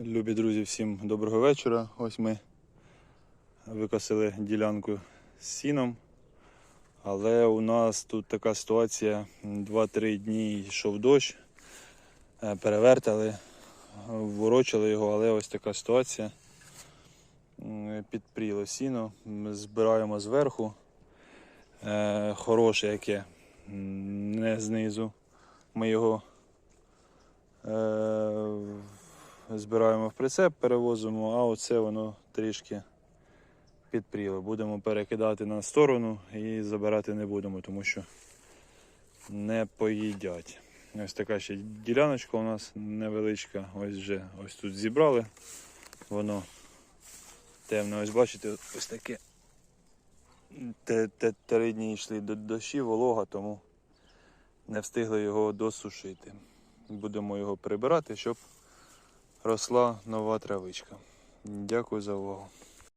Любі друзі, всім доброго вечора. Ось ми викосили ділянку з сіном. Але у нас тут така ситуація. 2-3 дні йшов дощ, е, перевертали, ворочали його, але ось така ситуація. Підпріло сіно, збираємо зверху. Е, Хороше яке, не знизу. Ми його е, збираємо в прицеп, перевозимо, а оце воно трішки підпріло. Будемо перекидати на сторону і забирати не будемо, тому що не поїдять. Ось така ще діляночка у нас невеличка. Ось вже ось тут зібрали. Воно темне. Ось бачите, ось таке. Три дні йшли до дощі, волога, тому не встигли його досушити. Будемо його прибирати, щоб росла нова травичка. Дякую за увагу.